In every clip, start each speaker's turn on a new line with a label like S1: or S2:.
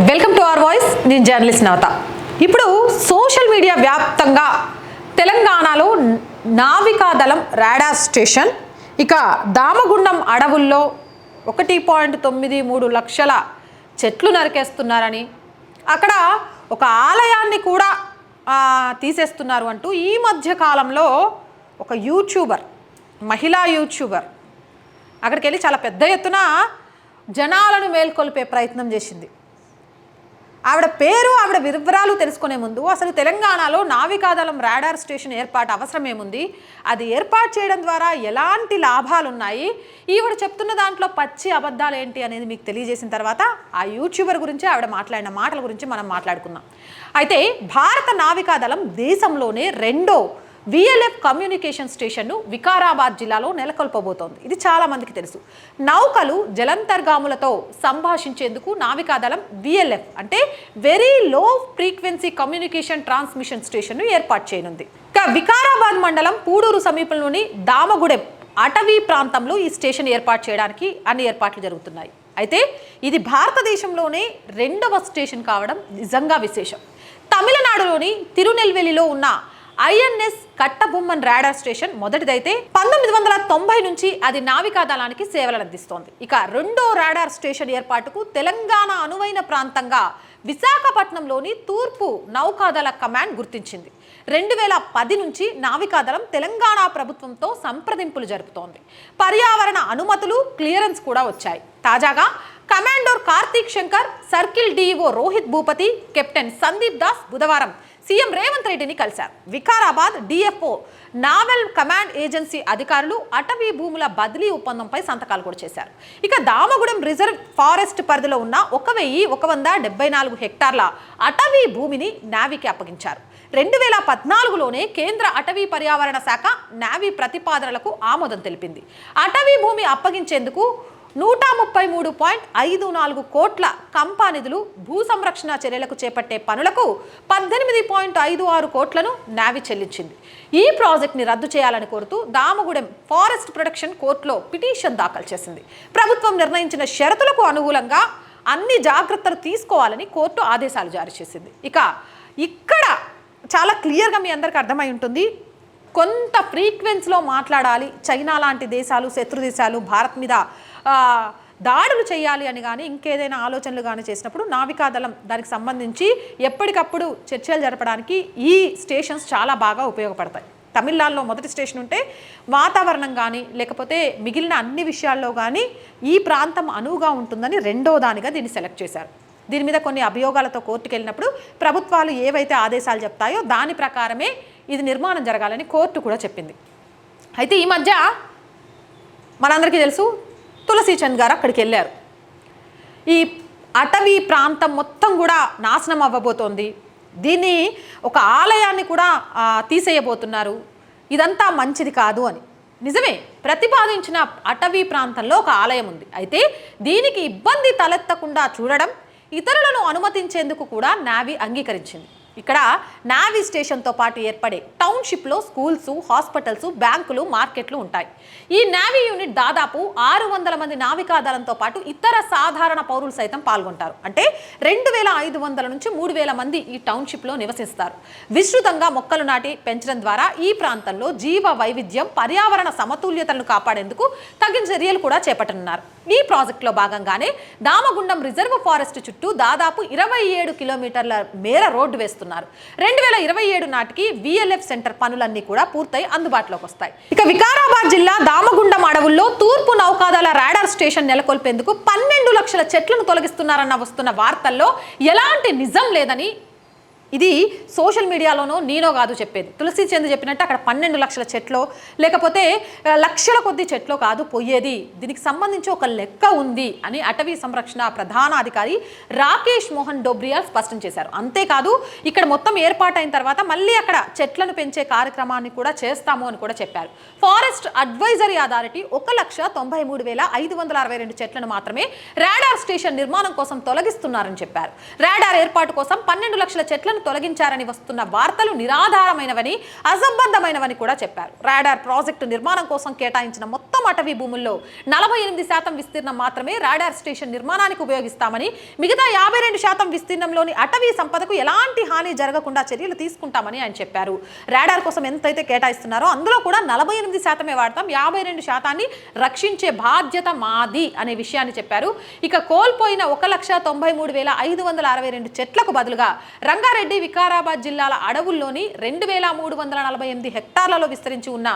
S1: Welcome to our voice నేను journalist నవత. ఇప్పుడు social media వ్యాప్తంగా తెలంగాణలో నావికాదళం రాడార్ స్టేషన్. ఇక దామగుండం అడవుల్లో ఒకటి పాయింట్ తొమ్మిది మూడు లక్షల చెట్లు నరికేస్తున్నారని అక్కడ ఒక ఆలయాన్ని కూడా తీసేస్తున్నారు అంటూ ఈ మధ్య కాలంలో ఒక యూట్యూబర్ మహిళా యూట్యూబర్ అక్కడికి వెళ్ళి చాలా పెద్ద ఎత్తున జనాలను మేల్కొల్పే ప్రయత్నం చేసింది. ఆవిడ పేరు ఆవిడ వివరాలు తెలుసుకునే ముందు అసలు తెలంగాణలో నావికాదళం రాడార్ స్టేషన్ ఏర్పాటు అవసరం ఏముంది అది ఏర్పాటు చేయడం ద్వారా ఎలాంటి లాభాలు ఉన్నాయి ఈవిడ చెప్తున్న దాంట్లో పచ్చి అబద్ధాలు ఏంటి అనేది మీకు తెలియజేసిన తర్వాత ఆ యూట్యూబర్ గురించి ఆవిడ మాట్లాడిన మాటల గురించి మనం మాట్లాడుకుందాం. అయితే భారత నావికాదళం దేశంలోనే రెండో విఎల్ఎఫ్ కమ్యూనికేషన్ స్టేషన్ను వికారాబాద్ జిల్లాలో నెలకొల్పబోతోంది. ఇది చాలామందికి తెలుసు. నౌకలు జలంతర్గాములతో సంభాషించేందుకు నావికాదళం విఎల్ఎఫ్ అంటే very low frequency communication transmission స్టేషన్ను ఏర్పాటు చేయనుంది. వికారాబాద్ మండలం పూడూరు సమీపంలోని దామగూడెం అటవీ ప్రాంతంలో ఈ స్టేషన్ ఏర్పాటు చేయడానికి అన్ని ఏర్పాట్లు జరుగుతున్నాయి. అయితే ఇది భారతదేశంలోనే రెండవ స్టేషన్ కావడం నిజంగా విశేషం. తమిళనాడులోని తిరునెల్వేలిలో ఉన్న ఐఎన్ఎస్ కట్టబొమ్మన్ రాడార్ స్టేషన్ మొదటిదైతే పంతొమ్మిది వందల తొంభై నుంచి అది నావికాదళానికి సేవలు అందిస్తోంది ఇక రెండో రాడార్ స్టేషన్ ఏర్పాటుకు తెలంగాణ అనువైన ప్రాంతంగా విశాఖపట్నంలోని తూర్పు నౌకాదళ కమాండ్ గుర్తించింది. రెండు వేల పది నుంచి నావికాదళం తెలంగాణ ప్రభుత్వంతో సంప్రదింపులు జరుపుతోంది. పర్యావరణ అనుమతులు క్లియరెన్స్ కూడా వచ్చాయి. తాజాగా commodore Karthik Shankar circle DEO Rohit Bhupathi captain Sandeep Das బుధవారం సీఎం రేవంత్ రెడ్డిని కలిశారు. Vikarabad DFO naval command agency అధికారులు అటవీ భూముల బదిలీ ఒప్పందంపై సంతకాలు కూడా చేశారు. ఇక దామగూడెం రిజర్వ్ ఫారెస్ట్ పరిధిలో ఉన్న ఒక వెయ్యి ఒక వంద డెబ్బై నాలుగు హెక్టార్ల అటవీ భూమిని నావీకి అప్పగించారు. రెండు వేల పద్నాలుగులోనే కేంద్ర అటవీ పర్యావరణ శాఖ నావీ ప్రతిపాదనలకు ఆమోదం తెలిపింది. అటవీ భూమి అప్పగించేందుకు నూట ముప్పై మూడు పాయింట్ ఐదు నాలుగు కోట్ల కంపా నిధులు భూ సంరక్షణ చర్యలకు చేపట్టే పనులకు పద్దెనిమిది పాయింట్ ఐదు ఆరు కోట్లను నావి చెల్లించింది. ఈ ప్రాజెక్ట్ని రద్దు చేయాలని కోరుతూ దామగూడెం ఫారెస్ట్ ప్రొటెక్షన్ కోర్టులో పిటిషన్ దాఖలు చేసింది. ప్రభుత్వం నిర్ణయించిన షరతులకు అనుకూలంగా అన్ని జాగ్రత్తలు తీసుకోవాలని కోర్టు ఆదేశాలు జారీ చేసింది. ఇక ఇక్కడ చాలా క్లియర్గా మీ అందరికీ అర్థమై ఉంటుంది. కొంత ఫ్రీక్వెన్సీలో మాట్లాడాలి. చైనా లాంటి దేశాలు శత్రు దేశాలు భారత్ మీద దాడులు చేయాలి అని కానీ ఇంకేదైనా ఆలోచనలు కానీ చేసినప్పుడు నావికాదళం దానికి సంబంధించి ఎప్పటికప్పుడు చర్చలు జరపడానికి ఈ స్టేషన్స్ చాలా బాగా ఉపయోగపడతాయి. తమిళనాడులో మొదటి స్టేషన్ ఉంటే వాతావరణం కానీ లేకపోతే మిగిలిన అన్ని విషయాల్లో కానీ ఈ ప్రాంతం అనువుగా ఉంటుందని రెండో దానిగా దీన్ని సెలెక్ట్ చేశారు. దీని మీద కొన్ని అభియోగాలతో కోర్టుకు వెళ్ళినప్పుడు ప్రభుత్వాలు ఏవైతే ఆదేశాలు చెప్తాయో దాని ప్రకారమే ఇది నిర్మాణం జరగాలని కోర్టు కూడా చెప్పింది. అయితే ఈ మధ్య మనందరికీ తెలుసు తులసీచంద్ గారు అక్కడికి వెళ్ళారు. ఈ అటవీ ప్రాంతం మొత్తం కూడా నాశనం అవ్వబోతోంది. దీన్ని ఒక ఆలయాన్ని కూడా తీసేయబోతున్నారు. ఇదంతా మంచిది కాదు అని. నిజమే ప్రతిపాదించిన అటవీ ప్రాంతంలో ఒక ఆలయం ఉంది. అయితే దీనికి ఇబ్బంది తలెత్తకుండా చూడడం ఇతరులను అనుమతించేందుకు కూడా నావీ అంగీకరించింది. ఇక్కడ నావీ స్టేషన్తో పాటు ఏర్పడే టౌన్షిప్లో స్కూల్స్ హాస్పిటల్స్ బ్యాంకులు మార్కెట్లు ఉంటాయి. ఈ నావీ యూనిట్ దాదాపు ఆరు వందల మంది నావికాదళంతో పాటు ఇతర సాధారణ పౌరులు సైతం పాల్గొంటారు. అంటే రెండు వేల ఐదు వందల నుంచి మూడు వేల మంది ఈ టౌన్షిప్లో నివసిస్తారు. విస్తృతంగా మొక్కలు నాటి పెంచడం ద్వారా ఈ ప్రాంతంలో జీవ వైవిధ్యం పర్యావరణ సమతుల్యతలను కాపాడేందుకు తగిన చర్యలు కూడా చేపట్టనున్నారు. ఈ ప్రాజెక్టులో భాగంగానే దామగుండం రిజర్వ్ ఫారెస్ట్ చుట్టూ దాదాపు ఇరవై ఏడు కిలోమీటర్ల మేర రోడ్డు వేస్తారు చేస్తున్నారు. రెండు వేల ఇరవై ఏడు నాటికి విఎల్ఎఫ్ సెంటర్ పనులన్నీ కూడా పూర్తయి అందుబాటులోకి వస్తాయి. ఇక వికారాబాద్ జిల్లా దామగుండం అడవుల్లో తూర్పు నౌకాదళ రాడార్ స్టేషన్ నెలకొల్పేందుకు పన్నెండు లక్షల చెట్లను తొలగిస్తున్నారన్న వస్తున్న వార్తల్లో ఎలాంటి నిజం లేదని ఇది సోషల్ మీడియాలోనో నేనో కాదు చెప్పేది. తులసి చంద్ చెప్పినట్టు అక్కడ పన్నెండు లక్షల చెట్లో లేకపోతే లక్షల కొద్ది చెట్లో కాదు పోయేది. దీనికి సంబంధించి ఒక లెక్క ఉంది అని అటవీ సంరక్షణ ప్రధాన అధికారి రాకేష్ మోహన్ డోబ్రియాల్ స్పష్టం చేశారు. అంతేకాదు ఇక్కడ మొత్తం ఏర్పాటైన తర్వాత మళ్ళీ అక్కడ చెట్లను పెంచే కార్యక్రమాన్ని కూడా చేస్తాము అని కూడా చెప్పారు. ఫారెస్ట్ అడ్వైజరీ అథారిటీ ఒక లక్ష తొంభై మూడు వేల ఐదు వందల అరవై రెండు చెట్లను మాత్రమే రాడార్ స్టేషన్ నిర్మాణం కోసం తొలగిస్తున్నారని చెప్పారు. రాడార్ ఏర్పాటు కోసం పన్నెండు లక్షల చెట్లను తొలగించారని వస్తున్న వార్తలు నిరాధారమైనవని అసంబద్ధమైనవని కూడా చెప్పారు. రాడార్ ప్రాజెక్టు నిర్మాణం కోసం కేటాయించిన మొత్తం అటవీ భూముల్లో నలభై ఎనిమిది శాతం విస్తీర్ణం మాత్రమే రాడార్ స్టేషన్ నిర్మాణానికి ఉపయోగిస్తామని మిగతా యాభై రెండు శాతం విస్తీర్ణంలోని అటవీ సంపదకు ఎలాంటి హాని జరగకుండా చర్యలు తీసుకుంటామని ఆయన చెప్పారు. రాడార్ కోసం ఎంతైతే కేటాయిస్తున్నారో అందులో కూడా నలభై ఎనిమిది శాతమే వాడతాం. యాభై రెండు శాతాన్ని రక్షించే బాధ్యత మాది అనే విషయాన్ని చెప్పారు. ఇక కోల్పోయిన ఒక లక్ష తొంభై మూడు వేల ఐదు వందల అరవై రెండు చెట్లకు బదులుగా రంగారెడ్డి వికారాబాద్ జిల్లాల అడవుల్లోని రెండు వేల మూడు వందల నలభై ఎనిమిది హెక్టార్లలో విస్తరించి ఉన్న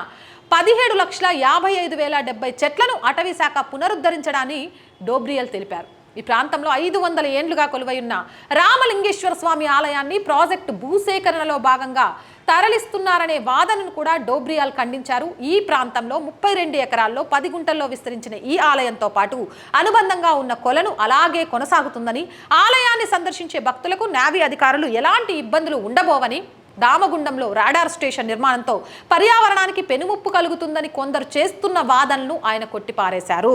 S1: పదిహేడు లక్షల యాభై ఐదు వేల డెబ్బై చెట్లను అటవీ శాఖ పునరుద్ధరించడాన్ని డోబ్రియల్ తెలిపారు. ఈ ప్రాంతంలో ఐదు వందల ఏండ్లుగా కొలువైయున్న రామలింగేశ్వర స్వామి ఆలయాన్ని ప్రాజెక్టు భూసేకరణలో భాగంగా తరలిస్తున్నారనే వాదనను కూడా డోబ్రియాల్ ఖండించారు. ఈ ప్రాంతంలో ముప్పై రెండు ఎకరాల్లో పది గుంటల్లో విస్తరించిన ఈ ఆలయంతో పాటు అనుబంధంగా ఉన్న కొలను అలాగే కొనసాగుతుందని ఆలయాన్ని సందర్శించే భక్తులకు నావీ అధికారులు ఎలాంటి ఇబ్బందులు ఉండబోవని దామగుండంలో రాడార్ స్టేషన్ నిర్మాణంతో పర్యావరణానికి పెనుముప్పు కలుగుతుందని కొందరు చేస్తున్న వాదనలు ఆయన కొట్టిపారేశారు.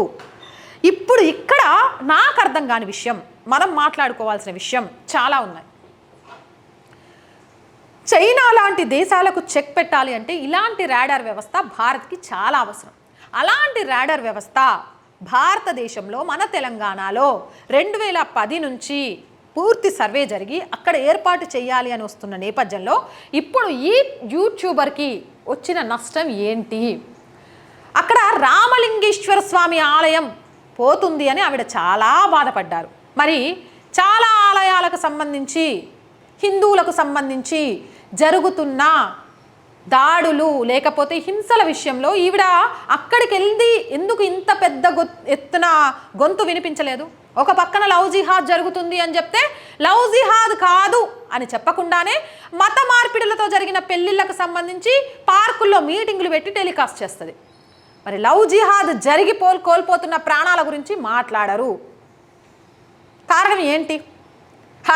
S1: ఇప్పుడు ఇక్కడ నాకు అర్థం కాని విషయం మనం మాట్లాడుకోవాల్సిన విషయం చాలా ఉన్నాయి. చైనా లాంటి దేశాలకు చెక్ పెట్టాలి అంటే ఇలాంటి రాడార్ వ్యవస్థ భారత్కి చాలా అవసరం. అలాంటి రాడార్ వ్యవస్థ భారతదేశంలో మన తెలంగాణలో రెండు వేల పది నుంచి పూర్తి సర్వే జరిగి అక్కడ ఏర్పాటు చేయాలి అని వస్తున్న నేపథ్యంలో ఇప్పుడు ఈ యూట్యూబర్కి వచ్చిన నష్టం ఏంటి? అక్కడ రామలింగేశ్వర స్వామి ఆలయం పోతుంది అని ఆవిడ చాలా బాధపడ్డారు. మరి చాలా ఆలయాలకు సంబంధించి హిందువులకు సంబంధించి జరుగుతున్న దాడులు లేకపోతే హింసల విషయంలో ఈవిడ అక్కడికి వెళ్ళి ఎందుకు ఇంత పెద్ద గొ ఎత్తున గొంతు వినిపించలేదు? ఒక పక్కన లవ్ జిహాద్ జరుగుతుంది అని చెప్తే లవ్ జిహాద్ కాదు అని చెప్పకుండానే మత మార్పిడులతో జరిగిన పెళ్ళిళ్ళకు సంబంధించి పార్కుల్లో మీటింగులు పెట్టి టెలికాస్ట్ చేస్తుంది. మరి లవ్ జిహాద్ జరిగి పోల్ కోల్పోతున్న ప్రాణాల గురించి మాట్లాడరు. కారణం ఏంటి?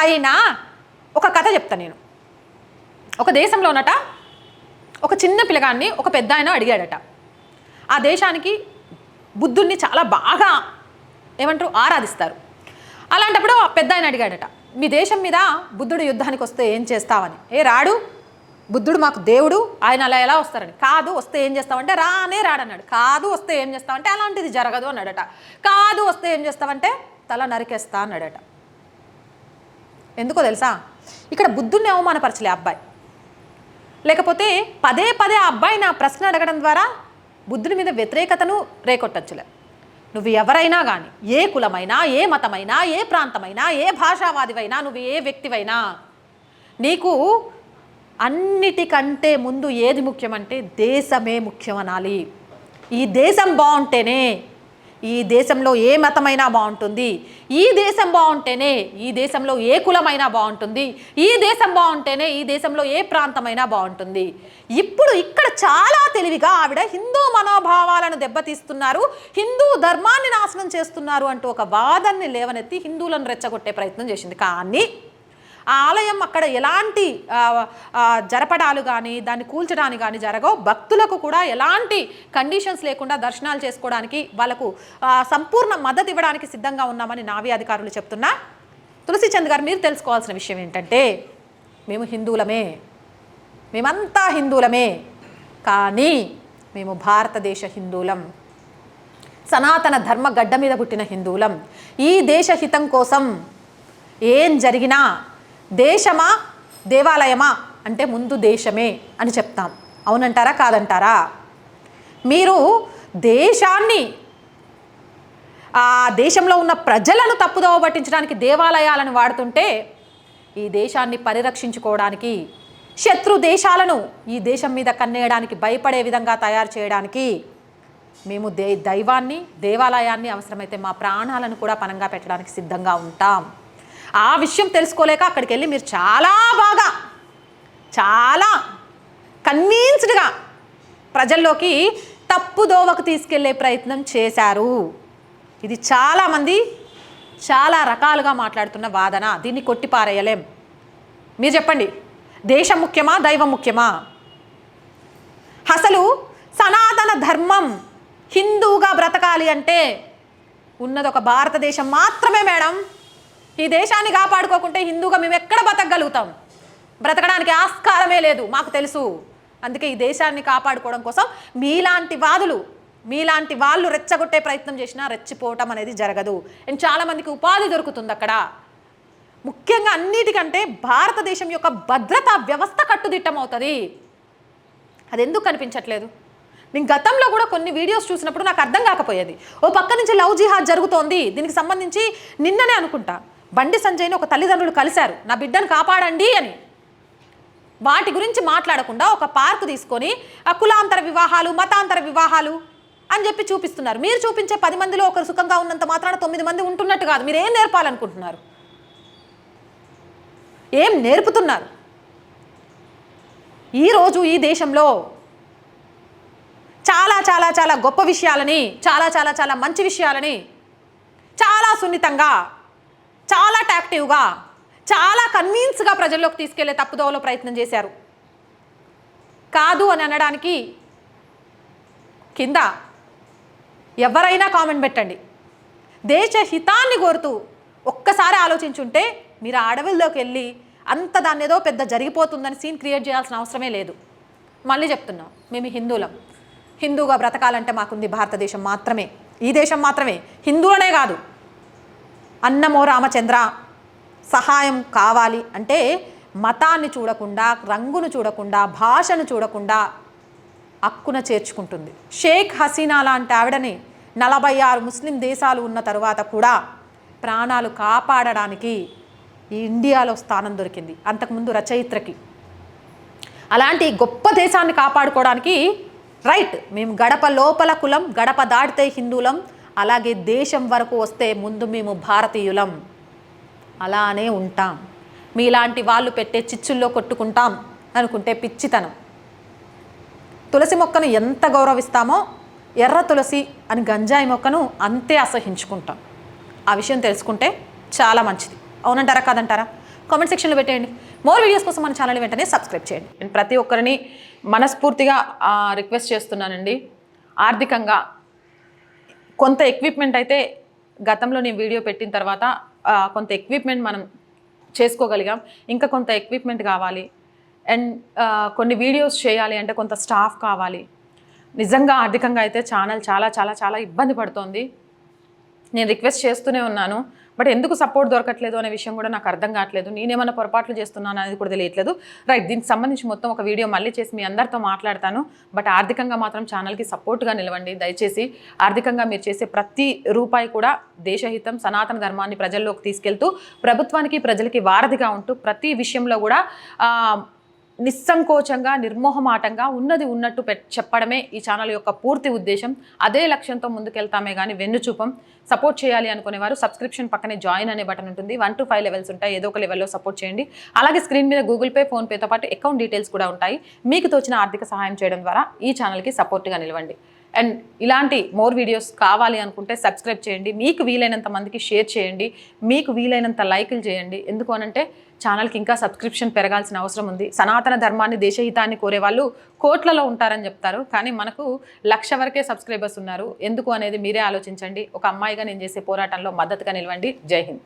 S1: అయినా ఒక కథ చెప్తా నేను. ఒక దేశంలోనట ఒక చిన్న పిల్లగాన్ని ఒక పెద్ద ఆయన అడిగాడట. ఆ దేశానికి బుద్ధుణ్ణి చాలా బాగా ఏమంటారు ఆరాధిస్తారు. అలాంటప్పుడు ఆ పెద్ద ఆయన అడిగాడట మీ దేశం మీద బుద్ధుడు యుద్ధానికి వస్తే ఏం చేస్తావని? ఏ రాడు బుద్ధుడు మాకు దేవుడు ఆయన అలా ఎలా వస్తారని? కాదు వస్తే ఏం చేస్తావంటే రానే రాడన్నాడు. కాదు వస్తే ఏం చేస్తావంటే అలాంటిది జరగదు అన్నాడట. కాదు వస్తే ఏం చేస్తావంటే తల నరికేస్తా అన్నాడట. ఎందుకో తెలుసా? ఇక్కడ బుద్ధుడిని అవమానపరచలే అబ్బాయి. లేకపోతే పదే పదే ఆ అబ్బాయి నా ప్రశ్న అడగడం ద్వారా బుద్ధుడి మీద వ్యతిరేకతను రేకొట్టచ్చులే. నువ్వు ఎవరైనా కానీ ఏ కులమైనా ఏ మతమైనా ఏ ప్రాంతమైనా ఏ భాషావాదివైనా నువ్వు ఏ వ్యక్తివైనా నీకు అన్నిటికంటే ముందు ఏది ముఖ్యమంటే దేశమే ముఖ్యమనాలి. ఈ దేశం బాగుంటేనే ఈ దేశంలో ఏ మతమైనా బాగుంటుంది ఈ దేశం బాగుంటేనే ఈ దేశంలో ఏ కులమైనా బాగుంటుంది ఈ దేశం బాగుంటేనే ఈ దేశంలో ఏ ప్రాంతమైనా బాగుంటుంది. ఇప్పుడు ఇక్కడ చాలా తెలివిగా ఆవిడ హిందూ మనోభావాలను దెబ్బతీస్తున్నారు హిందూ ధర్మాన్ని నాశనం చేస్తున్నారు అంటూ ఒక వాదన్ని లేవనెత్తి హిందువులను రెచ్చగొట్టే ప్రయత్నం చేసింది. కానీ ఆ ఆలయం అక్కడ ఎలాంటి జరపడాలు కానీ దాన్ని కూల్చడానికి కానీ జరగవు. భక్తులకు కూడా ఎలాంటి కండిషన్స్ లేకుండా దర్శనాలు చేసుకోవడానికి వాళ్ళకు సంపూర్ణ మద్దతు ఇవ్వడానికి సిద్ధంగా ఉన్నామని నావీ అధికారులు చెప్తున్నా. తులసిచంద్ గారు మీరు తెలుసుకోవాల్సిన విషయం ఏంటంటే మేము హిందువులమే. మేమంతా హిందువులమే. కానీ మేము భారతదేశ హిందువులం. సనాతన ధర్మ గడ్డ మీద పుట్టిన హిందువులం. ఈ దేశ హితం కోసం ఏం జరిగినా దేశమా? దేవాలయమా? అంటే ముందు దేశమే అని చెప్తాం. అవునంటారా? కాదంటారా? మీరు దేశాన్ని ఆ దేశంలో ఉన్న ప్రజలను తప్పుదోవ పట్టించడానికి దేవాలయాలను వాడుతుంటే ఈ దేశాన్ని పరిరక్షించుకోవడానికి శత్రు దేశాలను ఈ దేశం మీద కన్నేయడానికి భయపడే విధంగా తయారు చేయడానికి మేము దే దైవాన్ని దేవాలయాన్ని అవసరమైతే మా ప్రాణాలను కూడా పనంగా పెట్టడానికి సిద్ధంగా ఉంటాం. ఆ విషయం తెలుసుకోలేక అక్కడికి వెళ్ళి మీరు చాలా బాగా చాలా కన్వీన్స్డ్గా ప్రజల్లోకి తప్పు దోవకు తీసుకెళ్ళే ప్రయత్నం చేశారు. ఇది చాలామంది చాలా రకాలుగా మాట్లాడుతున్న వాదన. దీన్ని కొట్టిపారేయలేం. మీరు చెప్పండి దేశం ముఖ్యమా దైవం ముఖ్యమా? అసలు సనాతన ధర్మం హిందూగా బ్రతకాలి అంటే ఉన్నది ఒక భారతదేశం మాత్రమే మేడం. ఈ దేశాన్ని కాపాడుకోకుంటే హిందూగా మేము ఎక్కడ బతకగలుగుతాం? బ్రతకడానికి ఆస్కారమే లేదు మాకు తెలుసు. అందుకే ఈ దేశాన్ని కాపాడుకోవడం కోసం మీలాంటి వాదులు మీలాంటి వాళ్ళు రెచ్చగొట్టే ప్రయత్నం చేసినా రెచ్చిపోవటం అనేది జరగదు. అండ్ చాలామందికి ఉపాధి దొరుకుతుంది అక్కడ. ముఖ్యంగా అన్నిటికంటే భారతదేశం యొక్క భద్రతా వ్యవస్థ కట్టుదిట్టం అవుతుంది. అది ఎందుకు కనిపించట్లేదు? నేను గతంలో కూడా కొన్ని వీడియోస్ చూసినప్పుడు నాకు అర్థం కాకపోయేది. ఓ పక్క నుంచి లవ్ జిహాద్ జరుగుతోంది దీనికి సంబంధించి నిన్ననే అనుకుంటా. బండి సంజయ్ని ఒక తల్లిదండ్రులు కలిశారు. నా బిడ్డను కాపాడండి అని. వాటి గురించి మాట్లాడకుండా ఒక పార్క్ తీసుకొని ఆ కులాంతర వివాహాలు మతాంతర వివాహాలు అని చెప్పి చూపిస్తున్నారు. మీరు చూపించే పది మందిలో ఒకరు సుఖంగా ఉన్నంత మాత్రాన తొమ్మిది మంది ఉంటున్నట్టు కాదు. మీరు ఏం నేర్పాలనుకుంటున్నారు? ఏం నేర్పుతున్నారు? ఈరోజు ఈ దేశంలో చాలా చాలా చాలా గొప్ప విషయాలని చాలా చాలా చాలా మంచి విషయాలని చాలా సున్నితంగా చాలా టాక్టివ్గా చాలా కన్వీన్స్గా ప్రజల్లోకి తీసుకెళ్ళే తప్పుదోవలో ప్రయత్నం చేశారు. కాదు అని అనడానికి కింద ఎవరైనా కామెంట్ పెట్టండి. దేశ హితాన్ని కోరుతూ ఒక్కసారి ఆలోచించుంటే మీరు అడవిల్లోకి అడవుల్లోకి వెళ్ళి అంత దాన్ని ఏదో పెద్ద జరిగిపోతుందని సీన్ క్రియేట్ చేయాల్సిన అవసరమే లేదు. మళ్ళీ చెప్తున్నాం మేము హిందువులం. హిందూగా బ్రతకాలంటే మాకుంది భారతదేశం మాత్రమే. ఈ దేశం మాత్రమే. హిందువులనే కాదు. అన్నమో రామచంద్ర సహాయం కావాలి అంటే మతాన్ని చూడకుండా రంగును చూడకుండా భాషను చూడకుండా అక్కున చేర్చుకుంటుంది. షేక్ హసీనా లాంటి ఆవిడని నలభై ఆరు ముస్లిం దేశాలు ఉన్న తరువాత కూడా ప్రాణాలు కాపాడడానికి ఈ ఇండియాలో స్థానం దొరికింది అంతకుముందు రచయిత్రకి. అలాంటి గొప్ప దేశాన్ని కాపాడుకోవడానికి రైట్ మేము గడప లోపల కులం గడప దాటితే హిందువులం అలాగే దేశం వరకు వస్తే ముందు మేము భారతీయులం. అలానే ఉంటాం. మీలాంటి వాళ్ళు పెట్టే చిచ్చుల్లో కొట్టుకుంటాం అనుకుంటే పిచ్చితనం. తులసి మొక్కను ఎంత గౌరవిస్తామో ఎర్ర తులసి అని గంజాయి మొక్కను అంతే అసహించుకుంటాం. ఆ విషయం తెలుసుకుంటే చాలా మంచిది. అవునంటారా కాదంటారా? కామెంట్ సెక్షన్లో పెట్టేయండి. మోర్ వీడియోస్ కోసం మన ఛానల్ వెంటనే సబ్స్క్రైబ్ చేయండి. నేను ప్రతి ఒక్కరిని మనస్ఫూర్తిగా రిక్వెస్ట్ చేస్తున్నానండి. ఆర్థికంగా కొంత ఎక్విప్మెంట్ అయితే గతంలో నేను వీడియో పెట్టిన తర్వాత కొంత ఎక్విప్మెంట్ మనం చేసుకోగలిగాం. ఇంకా కొంత ఎక్విప్మెంట్ కావాలి. అండ్ కొన్ని వీడియోస్ చేయాలి అంటే కొంత స్టాఫ్ కావాలి. నిజంగా ఆర్థికంగా అయితే ఛానల్ చాలా చాలా చాలా ఇబ్బంది పడుతోంది. నేను రిక్వెస్ట్ చేస్తూనే ఉన్నాను. బట్ ఎందుకు సపోర్ట్ దొరకట్లేదు అనే విషయం కూడా నాకు అర్థం కావట్లేదు. నేనేమన్నా పొరపాట్లు చేస్తున్నాను అనేది కూడా తెలియట్లేదు. రైట్ దీనికి సంబంధించి మొత్తం ఒక వీడియో మళ్ళీ చేసి మీ అందరితో మాట్లాడతాను. బట్ ఆర్థికంగా మాత్రం ఛానల్కి సపోర్ట్గా నిలవండి. దయచేసి ఆర్థికంగా మీరు చేసే ప్రతి రూపాయి కూడా దేశహితం సనాతన ధర్మాన్ని ప్రజల్లోకి తీసుకెళ్తూ ప్రభుత్వానికి ప్రజలకి వారధిగా ఉంటూ ప్రతి విషయంలో కూడా నిస్సంకోచంగా నిర్మోహమాటంగా ఉన్నది ఉన్నట్టు చెప్పడమే ఈ ఛానల్ యొక్క పూర్తి ఉద్దేశం. అదే లక్ష్యంతో ముందుకెళ్తామే కానీ వెన్నుచూపం. సపోర్ట్ చేయాలి అనుకునే వారు సబ్స్క్రిప్షన్ పక్కనే జాయిన్ అనే బటన్ ఉంటుంది. వన్ టు ఫైవ్ లెవెల్స్ ఉంటాయి. ఏదో ఒక లెవెల్లో సపోర్ట్ చేయండి. అలాగే స్క్రీన్ మీద గూగుల్ పే ఫోన్పేతో పాటు అకౌంట్ డీటెయిల్స్ కూడా ఉంటాయి. మీకు తోచిన ఆర్థిక సహాయం చేయడం ద్వారా ఈ ఛానల్కి సపోర్ట్గా నిలవండి. అండ్ ఇలాంటి మోర్ వీడియోస్ కావాలి అనుకుంటే సబ్స్క్రైబ్ చేయండి. మీకు వీలైనంత మందికి షేర్ చేయండి. మీకు వీలైనంత లైకులు చేయండి. ఎందుకు అనంటే ఛానల్కి ఇంకా సబ్స్క్రిప్షన్ పెరగాల్సిన అవసరం ఉంది. సనాతన ధర్మాన్ని దేశహితాన్ని కోరే వాళ్ళు కోట్లలో ఉంటారని చెప్తారు. కానీ మనకు లక్ష వరకే సబ్స్క్రైబర్స్ ఉన్నారు. ఎందుకు అనేది మీరే ఆలోచించండి. ఒక అమ్మాయిగా నేను చేసే పోరాటంలో మద్దతుగా నిలవండి. జై హింద్.